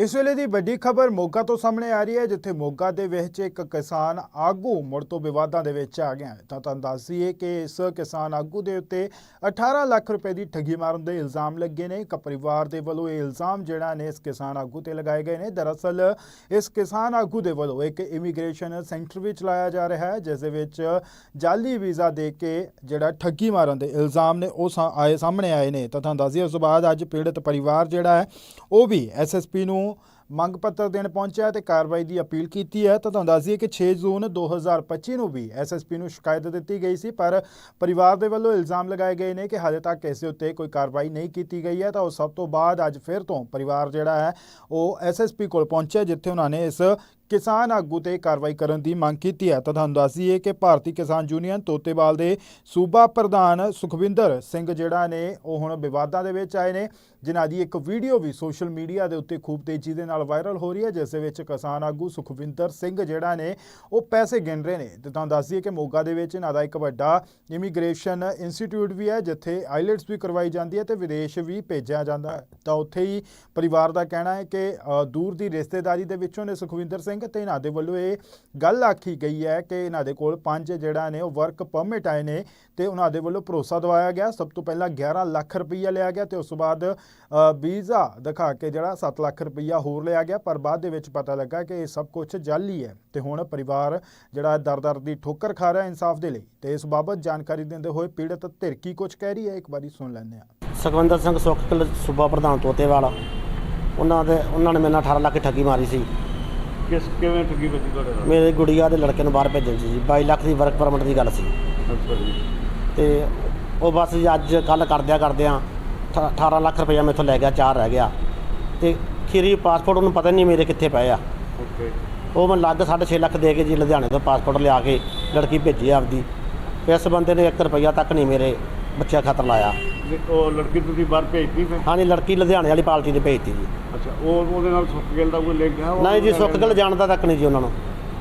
ਇਸ ਵੇਲੇ ਦੀ ਵੱਡੀ ਖਬਰ ਮੋਗਾ ਤੋਂ ਸਾਹਮਣੇ ਆ ਰਹੀ ਹੈ, ਜਿੱਥੇ ਮੋਗਾ ਦੇ ਵਿੱਚ ਇੱਕ ਕਿਸਾਨ ਆਗੂ ਮੁੜ ਤੋਂ ਵਿਵਾਦਾਂ ਦੇ ਵਿੱਚ ਆ ਗਿਆ ਤਾਂ ਤੁਹਾਨੂੰ ਦੱਸ ਦਈਏ ਕਿ ਇਸ ਕਿਸਾਨ ਆਗੂ ਦੇ ਉੱਤੇ 18 ਲੱਖ ਰੁਪਏ ਦੀ ਠੱਗੀ ਮਾਰਨ ਦੇ ਇਲਜ਼ਾਮ ਲੱਗੇ ਨੇ। ਇੱਕ ਪਰਿਵਾਰ ਦੇ ਵੱਲੋਂ ਇਹ ਇਲਜ਼ਾਮ ਜਿਹੜਾ ਨੇ ਇਸ ਕਿਸਾਨ ਆਗੂ ਤੇ ਲਗਾਏ ਗਏ ਨੇ। ਦਰਅਸਲ ਇਸ ਕਿਸਾਨ ਆਗੂ ਦੇ ਵੱਲੋਂ ਇੱਕ ਇਮੀਗ੍ਰੇਸ਼ਨ ਸੈਂਟਰ ਵੀ ਚਲਾਇਆ ਜਾ ਰਿਹਾ ਹੈ, ਜਿਸ ਦੇ ਵਿੱਚ ਜਾਲੀ ਵੀਜ਼ਾ ਦੇ ਕੇ ਜਿਹੜਾ ਠੱਗੀ ਮਾਰਨ ਦੇ ਇਲਜ਼ਾਮ ਨੇ ਉਹ ਸਾ- ਆਏ ਸਾਹਮਣੇ ਆਏ ਨੇ। ਤਾਂ ਤੁਹਾਨੂੰ ਦੱਸ ਦਈਏ, ਉਸ ਤੋਂ ਬਾਅਦ ਅੱਜ ਪੀੜਤ ਪਰਿਵਾਰ ਜਿਹੜਾ ਹੈ, ਉਹ ਵੀ ਐਸਐਸਪੀ ਨੂੰ ਮੰਗ ਪੱਤਰ ਦੇਣ ਪਹੁੰਚਿਆ ਤੇ ਕਾਰਵਾਈ ਦੀ ਅਪੀਲ ਕੀਤੀ ਹੈ। ਤਾਂ ਤੁਹਾਨੂੰ ਦੱਸ ਦਈਏ ਕਿ 6 ਜੂਨ 2025 ਨੂੰ ਵੀ ਐਸਐਸਪੀ ਨੂੰ ਸ਼ਿਕਾਇਤ ਦਿੱਤੀ ਗਈ ਸੀ, ਪਰ ਪਰਿਵਾਰ ਦੇ ਵੱਲੋਂ ਇਲਜ਼ਾਮ ਲਗਾਏ ਗਏ ਨੇ ਕਿ ਹਾਲੇ ਤੱਕ ਇਸ ਦੇ ਉੱਤੇ ਕੋਈ ਕਾਰਵਾਈ ਨਹੀਂ ਕੀਤੀ ਗਈ ਹੈ। ਤਾਂ ਉਹ ਸਭ ਤੋਂ ਬਾਅਦ ਅੱਜ ਫਿਰ ਤੋਂ ਪਰਿਵਾਰ ਜਿਹੜਾ ਹੈ, ਉਹ ਐਸਐਸਪੀ ਕੋਲ ਪਹੁੰਚਿਆ, ਜਿੱਥੇ ਉਹਨਾਂ ਨੇ ਇਸ ਕਿਸਾਨ ਆਗੂ ਤੇ ਕਾਰਵਾਈ ਕਰਨ ਦੀ ਮੰਗ ਕੀਤੀ ਹੈ। ਤਾਂ ਤੁਹਾਨੂੰ ਦੱਸ ਦਈਏ ਕਿ ਭਾਰਤੀ ਕਿਸਾਨ ਯੂਨੀਅਨ ਤੋਤੇਵਾਲ ਦੇ ਸੂਬਾ ਪ੍ਰਧਾਨ ਸੁਖਵਿੰਦਰ ਸਿੰਘ ਜਿਹੜਾ ਨੇ, ਉਹ ਹੁਣ ਵਿਵਾਦਾਂ ਦੇ ਵਿੱਚ ਆਏ ਨੇ। ਜਿਨ੍ਹਾਂ ਦੀ ਇੱਕ ਵੀਡੀਓ ਵੀ ਸੋਸ਼ਲ ਮੀਡੀਆ ਦੇ ਉੱਤੇ ਖੂਬ ਤੇਜ਼ੀ ਦੇ ਨਾਲ ਵਾਇਰਲ ਹੋ ਰਹੀ ਹੈ, ਜਿਸ ਦੇ ਵਿੱਚ ਕਿਸਾਨ ਆਗੂ ਸੁਖਵਿੰਦਰ ਸਿੰਘ ਜਿਹੜਾ ਨੇ, ਉਹ ਪੈਸੇ ਗਿਣ ਰਹੇ ਨੇ। ਤੇ ਤੁਹਾਨੂੰ ਦੱਸ ਦਈਏ ਕਿ ਮੋਗਾ ਦੇ ਵਿੱਚ ਇਹਨਾਂ ਦਾ ਇੱਕ ਵੱਡਾ ਇਮੀਗ੍ਰੇਸ਼ਨ ਇੰਸਟੀਚਿਊਟ ਵੀ ਹੈ, ਜਿੱਥੇ ਆਈਲੈਟਸ ਵੀ ਕਰਵਾਈ ਜਾਂਦੀ ਹੈ ਤੇ ਵਿਦੇਸ਼ ਵੀ ਭੇਜਿਆ ਜਾਂਦਾ ਹੈ। ਤਾਂ ਉੱਥੇ ਹੀ ਪਰਿਵਾਰ ਦਾ ਕਹਿਣਾ ਹੈ ਕਿ ਦੂਰ ਦੀ ਰਿਸ਼ਤੇਦਾਰੀ ਦੇ ਵਿੱਚੋਂ ਨੇ ਸੁਖਵਿੰਦਰ ਸਿੰਘ ਤੇ ਇਹਨਾਂ ਦੇ ਵੱਲੋਂ ਇਹ ਗੱਲ ਆਖੀ ਗਈ ਹੈ ਕਿ ਇਹਨਾਂ ਦੇ ਕੋਲ ਪੰਜ ਜਿਹੜਾ ਨੇ ਉਹ ਵਰਕ ਪਰਮਿਟ ਆਏ ਨੇ ਤੇ ਉਹਨਾਂ ਦੇ ਵੱਲੋਂ ਭਰੋਸਾ ਦਵਾਇਆ ਗਿਆ। ਸਭ ਤੋਂ ਪਹਿਲਾਂ 11 ਲੱਖ ਰੁਪਈਆ ਲਿਆ ਗਿਆ ਤੇ ਉਸ ਤੋਂ ਬਾਅਦ ਵੀਜ਼ਾ ਦਿਖਾ ਕੇ ਜਿਹੜਾ 7 ਲੱਖ ਰੁਪਈਆ ਹੋਰ ਲਿਆ ਗਿਆ, ਪਰ ਬਾਅਦ ਦੇ ਵਿੱਚ ਪਤਾ ਲੱਗਾ ਕਿ ਇਹ ਸਭ ਕੁਝ ਜਾਲੀ ਹੈ ਤੇ ਹੁਣ ਪਰਿਵਾਰ ਜਿਹੜਾ ਦਰ-ਦਰ ਦੀ ਠੋਕਰ ਖਾ ਰਿਹਾ ਇਨਸਾਫ ਦੇ ਲਈ। ਤੇ ਇਸ ਬਾਬਤ ਜਾਣਕਾਰੀ ਦਿੰਦੇ ਹੋਏ ਪੀੜਤ ਧਿਰ ਕੀ ਕੁਝ ਕਹਿ ਰਹੀ ਹੈ। ਇੱਕ ਵਾਰੀ ਸੁਣ ਲੈਂਦੇ ਹਾਂ। ਸੁਖਵਿੰਦਰ ਸਿੰਘ ਸੁੱਖਕਲ ਸੂਬਾ ਪ੍ਰਧਾਨ ਤੋਤੇਵਾਲ। ਉਹਨਾਂ ਦੇ ਉਹਨਾਂ ਨੇ ਮੇਰੇ ਨਾਲ 18 ਲੱਖ ਠੱਗੀ ਮਾਰੀ ਸੀ। ਕਿਸ ਕਿਵੇਂ ਠੱਗੀ ਵੱਜੀ ਤੁਹਾਡੇ ਨਾਲ? ਮੇਰੇ ਗੁੜੀਆ ਦੇ ਲੜਕੇ ਨੂੰ ਬਾਹਰ ਭੇਜਣ ਸੀ ਜੀ 22 ਲੱਖ ਦੀ ਵਰਕ ਪਰਮਿਟ ਦੀ ਗੱਲ ਸੀ। ਅੱਛਾ ਜੀ। ਤੇ ਉਹ ਬਸ ਜੀ ਅੱਜ ਕੱਲ ਕਰਦਿਆਂ ਕਰਦਿਆਂ ਅਠਾ- 18 ਲੱਖ ਰੁਪਇਆ ਮੈਥੋਂ ਲੈ ਗਿਆ ਚਾਰ ਰਹਿ ਗਿਆ। ਤੇ ਖੀਰੀ ਪਾਸਪੋਰਟ ਉਹਨੂੰ ਪਤਾ ਨਹੀਂ ਮੇਰੇ ਕਿੱਥੇ ਪਏ ਆ। ਓਕੇ। ਉਹ ਮੈਂ ਲੱਗ 6.5 ਲੱਖ ਦੇ ਕੇ ਜੀ ਲੁਧਿਆਣੇ ਤੋਂ ਪਾਸਪੋਰਟ ਲਿਆ ਕੇ ਲੜਕੀ ਭੇਜੀ ਆਪਦੀ। ਇਸ ਬੰਦੇ ਨੇ 1 ਰੁਪਈਆ ਤੱਕ ਨਹੀਂ ਮੇਰੇ ਬੱਚਿਆਂ ਖਾਤਰ ਲਾਇਆ। ਉਹ ਲੜਕੀ ਤੁਸੀਂ ਬਾਹਰ ਭੇਜਤੀ ਫਿਰ? ਹਾਂਜੀ ਲੜਕੀ ਲੁਧਿਆਣੇ ਵਾਲੀ ਪਾਰਟੀ ਨੇ ਭੇਜਤੀ ਜੀ। ਅੱਛਾ ਉਹ ਉਹਦੇ ਨਾਲ ਸੁੱਖ ਗਿੱਲ ਦਾ ਕੋਈ ਲਿੰਕ ਹੈ? ਉਹ- ਨਹੀਂ ਜੀ ਸੁੱਖਗਲ ਜਾਣਦਾ ਤੱਕ ਨਹੀਂ ਜੀ ਉਹਨਾਂ ਨੂੰ।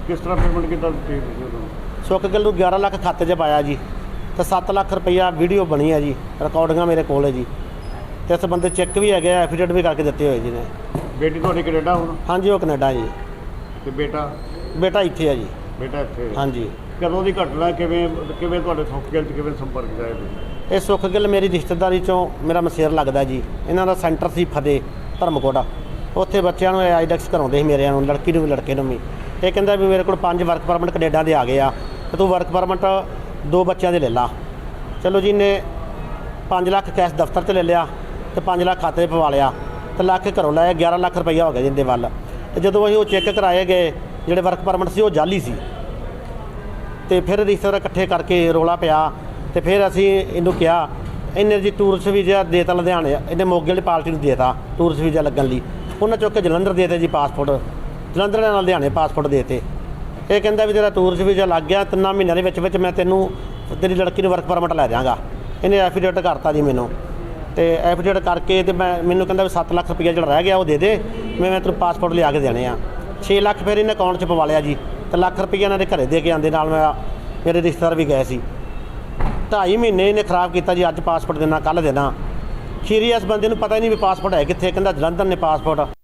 ਕਿਸ ਤਰ੍ਹਾਂ ਪੇਮੈਂਟ ਕੀਤਾ ਤੁਸੀਂ ਤੁਸੀਂ ਉਹਨੂੰ? ਸੁੱਖਗਲ ਨੂੰ 11 ਲੱਖ ਖਾਤੇ 'ਚ ਪਾਇਆ ਜੀ ਤੇ 7 ਲੱਖ ਰੁਪਈਆ ਵੀਡੀਓ ਬਣੀ ਹੈ ਜੀ ਰਿਕਾਰਡਿੰਗਾਂ ਮੇਰੇ ਕੋਲ ਹੈ ਜੀ। ਤੇ ਇਸ ਬੰਦੇ ਚੈੱਕ ਵੀ ਹੈਗੇ ਆ ਐਫੀਡੇਵਿਟ ਵੀ ਕਰਕੇ ਦਿੱਤੇ ਹੋਏ ਜੀ ਨੇ। ਬੇਟੀ ਤੁਹਾਡੀ ਕੈਨੇਡਾ ਹੁਣ? ਹਾਂਜੀ ਉਹ ਕੈਨੇਡਾ ਜੀ। ਤੇ ਬੇਟਾ? ਬੇਟਾ ਇੱਥੇ ਹੈ ਜੀ। ਬੇਟਾ ਇੱਥੇ। ਹਾਂਜੀ। ਕਦੋਂ ਦੀ ਘਟਨਾ ਕਿਵੇਂ ਕਿਵੇਂ ਤੁਹਾਡੇ ਸੁੱਖ ਗਿੱਲ 'ਚ ਕਿਵੇਂ ਸੰਪਰਕ ਜਾਏ ਤੁਸੀਂ? ਇਹ ਸੁੱਖ ਗਿੱਲ ਮੇਰੀ ਰਿਸ਼ਤੇਦਾਰੀ ਚੋਂ ਮੇਰਾ ਮਸੇਰ ਲੱਗਦਾ ਜੀ। ਇਹਨਾਂ ਦਾ ਸੈਂਟਰ ਸੀ ਫਤਿਹ, ਧਰਮਕੋਟਾ। ਉੱਥੇ ਬੱਚਿਆਂ ਨੂੰ ਆਈਡੈਕਸ ਕਰਾਉਂਦੇ ਸੀ ਮੇਰਿਆਂ ਨੂੰ, ਲੜਕੀ ਨੂੰ ਵੀ, ਲੜਕੇ ਨੂੰ ਵੀ। ਇਹ ਕਹਿੰਦਾ ਵੀ ਮੇਰੇ ਕੋਲ ਪੰਜ ਵਰਕ ਪਰਮਿਟ ਕੈਨੇਡਾ ਦੇ ਆ ਗਏ ਆ, ਤੇ ਤੂੰ ਵਰਕ ਪਰਮਿਟ ਦੋ ਬੱਚਿਆਂ ਦੇ ਲੈ ਲਾ। ਚਲੋ ਜੀ ਨੇ 5 ਲੱਖ ਕੈਸ਼ ਦਫ਼ਤਰ 'ਚ ਲੈ ਲਿਆ ਤੇ 5 ਲੱਖ ਖਾਤੇ 'ਚ ਪਵਾ ਲਿਆ ਤੇ ਲੱਖ ਘਰੋਂ ਲਾਇਆ 11 ਲੱਖ ਰੁਪਈਆ ਹੋ ਗਿਆ ਜਿੰਦੇ ਵੱਲ। ਤੇ ਜਦੋਂ ਅਸੀਂ ਉਹ ਚੈੱਕ ਕਰਾਏ ਗਏ, ਜਿਹੜੇ ਵਰਕ ਪਰਮਿਟ ਸੀ ਉਹ ਜਾਲੀ ਸੀ। ਤੇ ਫਿਰ ਰਿਸ਼ਤੇਦਾਰ ਇਕੱਠੇ ਕਰਕੇ ਰੋਲਾ ਪਿਆ ਤੇ ਫਿਰ ਅਸੀਂ ਇਹਨੂੰ ਕਿਹਾ ਇਹਨੇ ਜੀ ਟੂਰਿਸਟ ਵੀਜ਼ਾ ਦੇਤਾ ਲੁਧਿਆਣੇ ਇਹਨੇ ਮੋਗੇ ਵਾਲੀ ਪਾਰਟੀ ਨੂੰ ਦੇਤਾ ਟੂਰਿਸਟ ਵੀਜ਼ਾ ਲੱਗਣ ਲਈ। ਉਹਨਾਂ ਚੁੱਕ ਕੇ ਜਲੰਧਰ ਦੇਤੇ ਜੀ ਪਾਸਪੋਰਟ ਜਲੰਧਰ ਨਾਲ ਲੁਧਿਆਣੇ ਪਾਸਪੋਰਟ ਦੇਤੇ। ਇਹ ਕਹਿੰਦਾ ਵੀ ਤੇਰਾ ਟੂਰਿਸਟ ਵੀਜ਼ਾ ਲੱਗ ਗਿਆ, ਤਿੰਨਾਂ ਮਹੀਨਿਆਂ ਦੇ ਵਿੱਚ ਵਿੱਚ ਮੈਂ ਤੈਨੂੰ, ਤੇਰੀ ਲੜਕੀ ਨੂੰ ਵਰਕ ਪਰਮਿਟ ਲੈ ਦਿਆਂਗਾ। ਇਹਨੇ ਐਫੀਡੇਵਿਟ ਕਰਤਾ ਜੀ ਮੈਨੂੰ। ਤੇ ਐਫੀਡੇਵਿਟ ਕਰਕੇ ਤੇ ਮੈਂ, ਮੈਨੂੰ ਕਹਿੰਦਾ ਵੀ 7 ਲੱਖ ਰੁਪਈਆ ਜਿਹੜਾ ਰਹਿ ਗਿਆ ਉਹ ਦੇ ਦੇ, ਮੈਂ ਮੈਂ ਤੈਨੂੰ ਪਾਸਪੋਰਟ ਲਿਆ ਕੇ ਦੇਣੇ ਆ। 6 ਲੱਖ ਫਿਰ ਇਹਨੇ ਅਕਾਊਂਟ 'ਚ ਪਵਾ ਲਿਆ ਜੀ। ਤੇ ਲੱਖ ਰੁਪਈਆ ਇਹਨਾਂ ਦੇ ਘਰੇ ਦੇ ਕੇ ਆਂਦੇ ਨਾਲ ਮੈਂ ਮੇਰੇ ਰਿਸ਼ਤੇਦਾਰ ਵੀ ਗਏ ਸੀ। ਢਾਈ ਮਹੀਨੇ ਇਹਨੇ ਖਰਾਬ ਕੀਤਾ ਜੀ, ਅੱਜ ਪਾਸਪੋਰਟ ਦੇਣਾ ਕੱਲ ਦੇਣਾ। ਖੀਰੀ ਇਸ ਬੰਦੇ ਨੂੰ ਪਤਾ ਹੀ ਨਹੀਂ ਵੀ ਪਾਸਪੋਰਟ ਹੈ ਕਿੱਥੇ, ਕਹਿੰਦਾ ਜਲੰਧਰ ਨੇ ਪਾਸਪੋਰਟ।